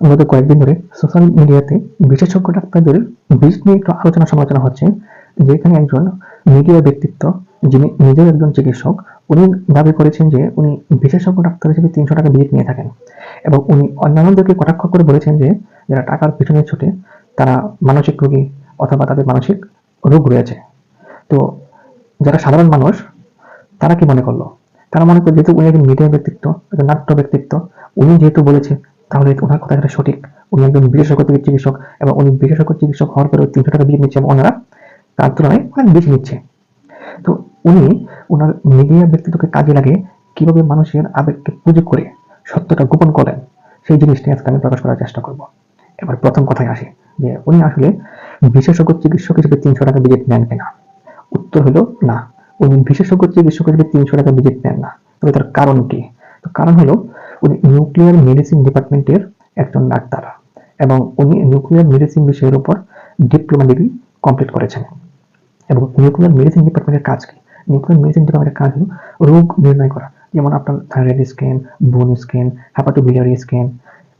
গত কয়েকদিন ধরে সোশ্যাল মিডিয়াতে বিশেষজ্ঞ ডাক্তারদের বিষ নিয়ে একটু আলোচনা সমালোচনা হচ্ছে যেখানে একজন মিডিয়া ব্যক্তিত্ব যিনি নিজেও একজন চিকিৎসক, উনি দাবি করেছেন যে উনি বিশেষজ্ঞ ডাক্তার হিসেবে তিনশো টাকা বিয়ে নিয়ে থাকেন এবং উনি অন্যান্যদেরকে কটাক্ষ করে বলেছেন যে যারা টাকার পিছনে ছুটে, তারা মানসিক রোগী অথবা তাদের মানসিক রোগ রয়েছে। তো যারা সাধারণ মানুষ, তারা কি মনে করল? তারা মনে করে যেহেতু উনি একজন মিডিয়া ব্যক্তিত্ব, একজন নাট্য ব্যক্তিত্ব, উনি যেহেতু বলেছে তাহলে ওনার কথাটা সঠিক, উনি একজন বিশেষজ্ঞ চিকিৎসক এবং উনি বিশেষজ্ঞ চিকিৎসক হওয়ার পরেও তিনশো টাকা বিয়ে নিচ্ছে এবং ওনারা তার তুলনায় অনেক বেশি নিচ্ছে। তো উনি ওনার মিডিয়া ব্যক্তিত্বকে কাজে লাগে কীভাবে মানুষের আবেগকে পুঁজি করে সত্যটা গোপন করেন, সেই জিনিসটি আজকে আমি প্রকাশ করার চেষ্টা করব। এবার প্রথম কথায় আসি যে উনি আসলে বিশেষজ্ঞ চিকিৎসক হিসেবে তিনশো টাকা বিজেপি নেন কিনা। উত্তর হলো না, উনি বিশেষজ্ঞ চিকিৎসক হিসেবে তিনশো টাকা বিজেট নেন না। তবে তার কারণ কি? তো কারণ হলো উনি নিউক্লিয়ার মেডিসিন ডিপার্টমেন্টের একজন ডাক্তার এবং উনি নিউক্লিয়ার মেডিসিন বিষয়ের উপর ডিপ্লোমা ডিগ্রি কমপ্লিট করেছেন। এবং নিউক্লিয়ার মেডিসিন ডিপার্টমেন্টের কাজ কি? নিউক্লিয়ার মেডিসিন ডিপার্টমেন্টের কাজ হলো রোগ নির্ণয় করা, যেমন আপনার thyroid scan bone scan hepatobiliary scan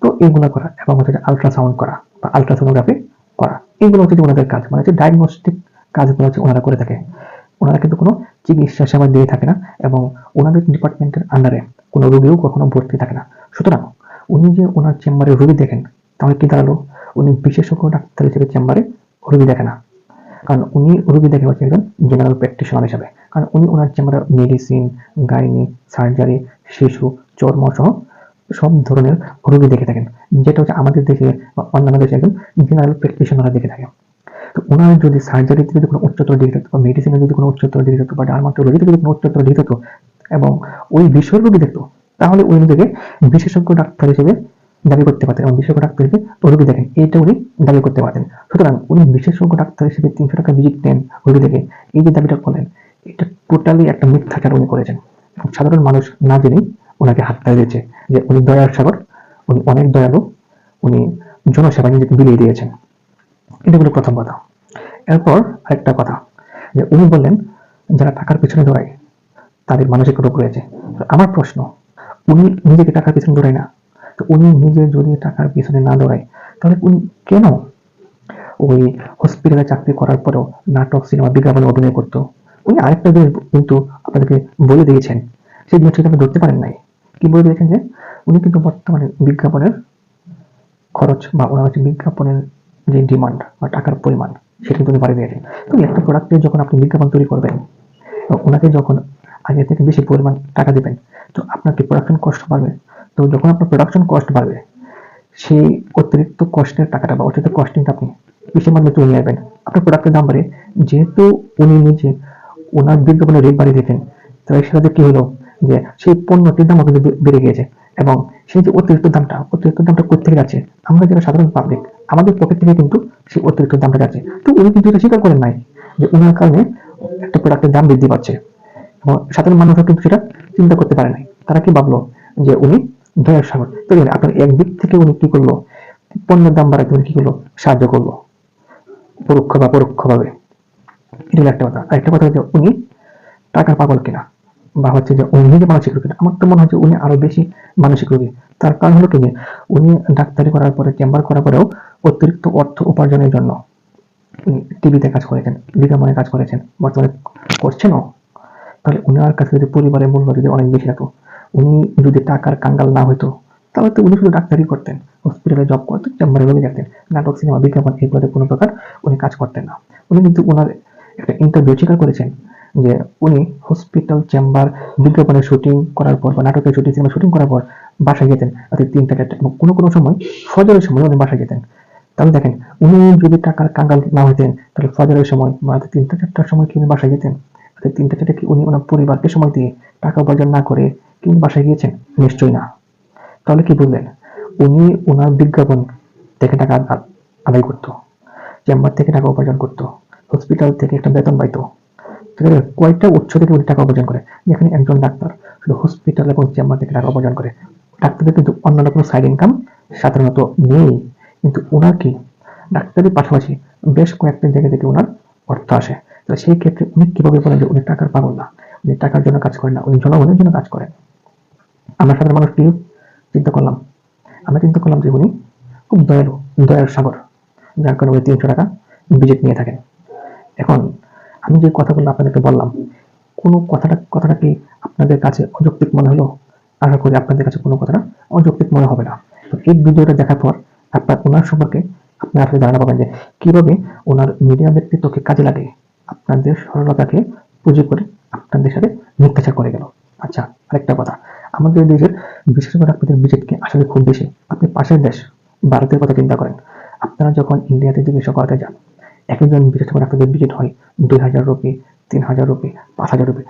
তো এগুলো করা এবং হচ্ছে আলট্রাসাউন্ড করা বা আলট্রাসোনোগ্রাফি করা। এগুলো হচ্ছে ওনাদের কাজ মানে হচ্ছে ডায়াগনস্টিক কাজগুলো হচ্ছে ওনারা করে থাকে। ওনারা কিন্তু কোনো চিকিৎসা সেবা দিয়ে থাকে না এবং ওনাদের ডিপার্টমেন্টের আন্ডারে কোনো রোগীও কখনো ভর্তি থাকে না। সুতরাং উনি যে ওনার চেম্বারে রোগী দেখেন, তাহলে কি দাঁড়াল? উনি বিশেষজ্ঞ ডাক্তার হিসেবে চেম্বারে রোগী দেখে না। কারণ উনি রোগী দেখে হচ্ছে একজন জেনারেল প্র্যাকটিশনার হিসাবে। কারণ উনি ওনার চেম্বারে মেডিসিন গাইনি সার্জারি শিশু চর্ম সহ সব ধরনের রোগী দেখে থাকেন। যেটা হচ্ছে আমাদের দেশে বা অন্যান্য দেশে একজন জেনারেল প্র্যাকটিশনাররা দেখে থাকে তো ওনার যদি সার্জারিতে যদি কোনো উচ্চতর ডিগ্রি থাকতো বা মেডিসিনে যদি কোনো উচ্চতর ডিগ্রি থাকতো বা ডার্মাটোলজিতে যদি কোনো উচ্চতর ডিগ্রি থাকতো এবং ওই বিষয়ের রোগী দেখতো, তাহলে উনি নিজেকে বিশেষজ্ঞ ডাক্তার হিসেবে দাবি করতে পারতেন এবং বিশেষজ্ঞ ডাক্তার হিসেবে রোগী দেখেন। এইটা উনি দাবি করতে পারতেন। সুতরাং উনি বিশেষজ্ঞ ডাক্তার হিসেবে তিনশো টাকা ভিজিট নেন রোগী দেখে। এই যে দাবিটা করলেন, এটা টোটালি একটা মিথ্যাচার উনি করেছেন। সাধারণ মানুষ না জেনেই ওনাকে হাত তাড়িয়ে দিয়েছে। যে উনি দয়ার সাগর, উনি অনেক দয়ালু, উনি জনসেবা নিজেকে বিলিয়ে দিয়েছেন। এটা হলো প্রথম কথা। এরপর আরেকটা কথা, যে উনি বললেন, যারা টাকার পিছনে দৌড়ায়, তাদের মানসিক রোগ রয়েছে। আমার প্রশ্ন, উনি নিজেকে টাকার পিছনে দৌড়ায় না? তো উনি নিজে যদি টাকার পিছনে না দৌড়ায়, তাহলে উনি কেন? ওই হসপিটালে চাকরি করার পরেও নাটক সিনেমা বিজ্ঞাপনে অভিনয় করতো। উনি আরেকটা জিনিস কিন্তু আপনাদেরকে বলে দিয়েছেন সেই জিনিসটা আপনি ধরতে পারেন নাই। কি বলে দিয়েছেন যে? উনি কিন্তু বর্তমানে বিজ্ঞাপনের খরচ বা ওনার হচ্ছে বিজ্ঞাপনের যে ডিমান্ড বা টাকার পরিমাণ, সেটা কিন্তু বাড়িয়ে দিয়েছেন। তো একটা প্রোডাক্টের যখন আপনি বিজ্ঞাপন তৈরি করবেন ওনাকে যখন আগে থেকে বেশি পরিমাণ টাকা দিবেন, তো আপনার কি প্রোডাকশন কস্ট বাড়বে? তো যখন আপনার প্রোডাকশন কস্ট বাড়বে, সেই অতিরিক্ত কষ্টের টাকাটা বা অতিরিক্ত কস্টিংটা আপনি কিসের মাধ্যমে তুলে নিয়ে আসবেন আপনার প্রোডাক্টের দাম বাড়ে। যেহেতু উনি নিজে ওনার বিজ্ঞাপনের রেট বাড়িয়ে দিয়েছেন তো এর সাথে কি হলো? যে সেই পণ্যটির দামও কিন্তু বেড়ে গিয়েছে এবং সেই যে অতিরিক্ত দামটা অতিরিক্ত দামটা কোথেকে যাচ্ছে? আমরা যারা সাধারণ পাবলিক আমাদের পকেট থেকে কিন্তু সেই অতিরিক্ত দামটা যাচ্ছে। তো উনি কিন্তু এটা স্বীকার করেন নাই যে ওনার কারণে একটা প্রোডাক্টের দাম বৃদ্ধি পাচ্ছে। এবং সাধারণ মানুষও কিন্তু সেটা চিন্তা করতে পারে নাই। তারা কি ভাবলো যে উনি দয়ার সাগর? তো আপনার একদিক থেকে উনি কি করল? পণ্যের দাম বাড়াতে উনি কি করল? সাহায্য করল। পরোক্ষ বা পরোক্ষভাবে। এটা একটা কথা। আরেকটা কথা হচ্ছে উনি টাকার পাগল কিনা? বা হচ্ছে যে উনি নিজে মানসিক রোগী আমার তো মনে হচ্ছে উনি আরও বেশি মানসিক রোগী তার কারণ হলো কি যে উনি ডাক্তারি করার পরে, চেম্বার করার পরেও অতিরিক্ত অর্থ উপার্জনের জন্য টিভিতে কাজ করেছেন বিজ্ঞাপনে কাজ করেছেন, বর্তমানে করছেনও। তাহলে উনার কাছে যদি পরিবারের মূল্য যদি অনেক বেশি থাকতো, উনি যদি টাকার কাঙ্গাল না হইতো, তাহলে তো উনি শুধু ডাক্তারি করতেন হসপিটালে জব করতেন চেম্বারে রোগী দেখতেন নাটক সিনেমা বিজ্ঞাপন এগুলোতে কোনো প্রকার উনি কাজ করতেন না। উনি কিন্তু ওনার একটা ইন্টারভিউ স্বীকার করেছেন যে উনি হসপিটাল চেম্বার বিজ্ঞাপনের শুটিং করার পর বা নাটকের শুটিং সিনেমা শুটিং করার পর বাসায় যেতেন রাতে তিনটা চারটা এবং কোনো কোনো সময় ফজরের সময় উনি বাসায় যেতেন তাহলে দেখেন, উনি যদি টাকার কাঙ্গাল না হতেন তাহলে ফজরের সময় বা তিনটা চারটার সময় কি উনি বাসায় যেতেন? রাতে তিনটা চারটা কি উনি ওনার পরিবারকে সময় দিয়ে টাকা উপার্জন না করে কি উনি বাসায় গিয়েছেন? নিশ্চয়ই না। তাহলে কি বললেন উনি ওনার বিজ্ঞাপন থেকে টাকা আদায় করতো, চেম্বার থেকে টাকা উপার্জন করতো, হসপিটাল থেকে একটা বেতন পাইতো। কয়েকটা উৎস থেকে উনি টাকা উপার্জন করে। যেখানে একজন ডাক্তার শুধু হসপিটাল এবং চেম্বার থেকে টাকা উপার্জন করে। ডাক্তারদের কিন্তু অন্যান্য কোনো সাইড ইনকাম সাধারণত নেই। কিন্তু ওনার কি? ডাক্তারের পাশাপাশি বেশ কয়েকটা জায়গা থেকে ওনার অর্থ আসে। তো সেই ক্ষেত্রে উনি কীভাবে বলেন যে উনি টাকার পাগল না? উনি টাকার জন্য কাজ করেন না, উনি জনগণের জন্য কাজ করেন। আমরা সাধারণ কি চিন্তা করলাম? আমরা চিন্তা করলাম যে উনি খুব দয়ালু দয়ার সাগর, যার কারণে উনি তিনশো টাকা ভিজিট নিয়ে থাকেন। এখন আমি যে কথাগুলো আপনাদেরকে বললাম, কোনো কথাটা কথাটা কি আপনাদের কাছে অযৌক্তিক মনে হলো? আশা করি আপনাদের কাছে কোনো কথাটা অযৌক্তিক মনে হবে না। তো এই ভিডিওটা দেখার পর আপনার ওনার সম্পর্কে আপনার আসলে ধারণা পাবেন যে কীভাবে ওনার মিডিয়া ব্যক্তিত্বকে কাজে লাগে আপনাদের সরলতাকে পুঁজি করে আপনাদের সাথে মিথ্যাচার করে গেল। আচ্ছা আরেকটা কথা, আমাদের দেশের বিশেষ করে আপনাদের বিজেটকে আসলে খুব বেশি, আপনি পাশের দেশ, ভারতের কথা চিন্তা করেন, আপনারা যখন ইন্ডিয়াতে চিকিৎসা করাতে যান এক একজন বিশেষ করে আপনাদের বিজেট হয় দুই হাজার রুপি, তিন হাজার রুপি, পাঁচ হাজার রুপি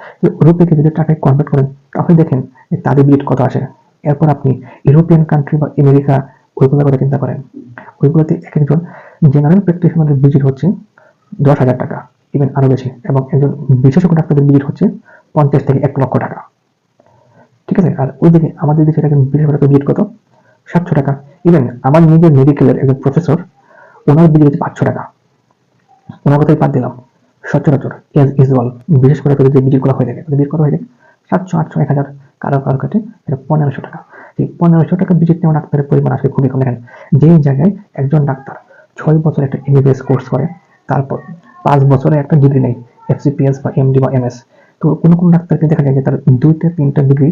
রুপিকে যদি টাকায় কনভার্ট করেন, তাহলে দেখেন তাদের বিজেট কত আসে। এরপর আপনি ইউরোপিয়ান কান্ট্রি বা আমেরিকা ওইগুলোর কথা চিন্তা করেন। ওইগুলোতে এক একজন জেনারেল প্র্যাকটিশনারের ভিজিট হচ্ছে দশ হাজার টাকা ইভেন আরও বেশি, এবং একজন বিশেষজ্ঞ ডাক্তারের ভিজিট হচ্ছে পঞ্চাশ থেকে এক লক্ষ টাকা। ঠিক আছে? আর ওইদিকে আমাদের দেশের একজন বিশেষজ্ঞ ডাক্তার ভিজিট কত? সাতশো টাকা। ইভেন আমার নিজের মেডিকেলের একজন প্রফেসর ওনার ভিজিট হচ্ছে পাঁচশো টাকা। ওনার কথাই বাদ দিলাম। সচরাচর এজ ইউজুয়াল বিশেষ করে তোদের যে ভিজিটগুলো হয়ে থাকে, তাদের ভিজিট করা হয়ে থাকে? সাতশো, আটশো, এক হাজার। কারও কারও কাছে পনেরোশো টাকা। এই পনেরোশো টাকা ভিজিট নেওয়া ডাক্তারের পরিমাণ আসলে খুবই কম। দেখেন, যেই জায়গায় একজন ডাক্তার ছয় বছর একটা এমবিবিএস কোর্স করে, তারপর পাঁচ বছরে একটা ডিগ্রি নেই এফসিপিএস বা এমডি বা এমএস তো কোনো কোনো ডাক্তারকে দেখা যায় যে তার দুইটা, তিনটা ডিগ্রি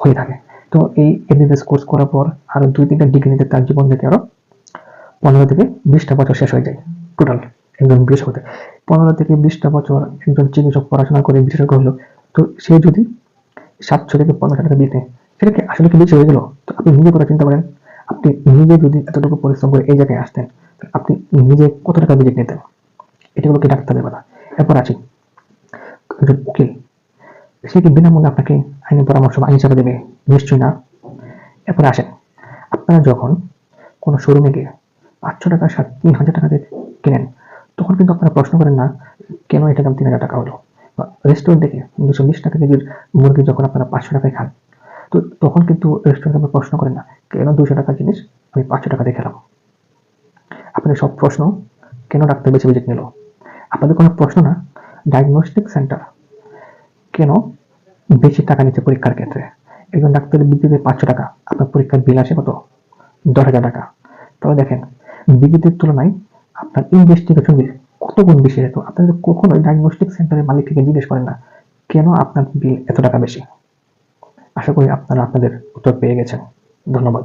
হয়ে থাকে। তো এই এমবিবিএস কোর্স করার পর আরও দুই, তিনটা ডিগ্রি নিতে তার জীবন থেকে আরও পনেরো থেকে বিশটা বছর শেষ হয়ে যায় টোটাল একজন বিশেষজ্ঞ পনেরো থেকে বিশটা বছর একজন চিকিৎসক পড়াশোনা করে বিশেষজ্ঞ হলো, তো সে যদি সাতশো থেকে পনেরো টাকা দিয়ে নেয় সেটা কি আসলে কি বেশি হয়ে গেল? তো আপনি নিজে করে চিন্তা করেন। আপনি নিজে যদি এতটুকু পরিশ্রম করে এই জায়গায় আসতেন আপনি নিজে কত টাকা বিজেট নিতেন? এটা হলো কি ডাক্তারের কথা এরপর একজন উকিল। সে কি বিনামূল্যে আপনাকে আইনি পরামর্শ বা আইন হিসাবে দেবে? নিশ্চয়ই না। এরপর আসেন। আপনারা যখন কোনো শোরুমে গিয়ে পাঁচশো টাকা, সাত, তিন হাজার টাকা দিয়ে কেনেন, তখন কিন্তু আপনারা প্রশ্ন করেন না, কেন এটা দাম তিন হাজার টাকা হলো? রেস্টুরেন্ট থেকে দুশো বিশ টাকা কেজির মুরগি যখন আপনারা পাঁচশো টাকায় খান, তো তখন কিন্তু রেস্টুরেন্ট আপনারা প্রশ্ন করেন না, কেন দুশো টাকার জিনিস? আমি পাঁচশো টাকা দিয়ে খেলাম আপনাদের সব প্রশ্ন কেন ডাক্তার বেছে ভিজিট নিল? আপনাদের কোনো প্রশ্ন না? ডায়াগনস্টিক সেন্টার কেন বেশি টাকা নিচ্ছে পরীক্ষার ক্ষেত্রে? একজন ডাক্তারের বিদ্যুতের পাঁচশো টাকা, আপনার পরীক্ষার বিল আসে কত? দশ হাজার টাকা। তবে দেখেন, বিদ্যুতের তুলনায় আপনার ইনভেস্টিগেশন বিল কত গুণ বেশি যেত আপনাদের কখনোই ডায়াগনস্টিক সেন্টারের মালিক থেকে জিজ্ঞেস করেন না। কেন আপনার বিল এত টাকা বেশি? আশা করি আপনারা আপনাদের উত্তর পেয়ে গেছেন। ধন্যবাদ।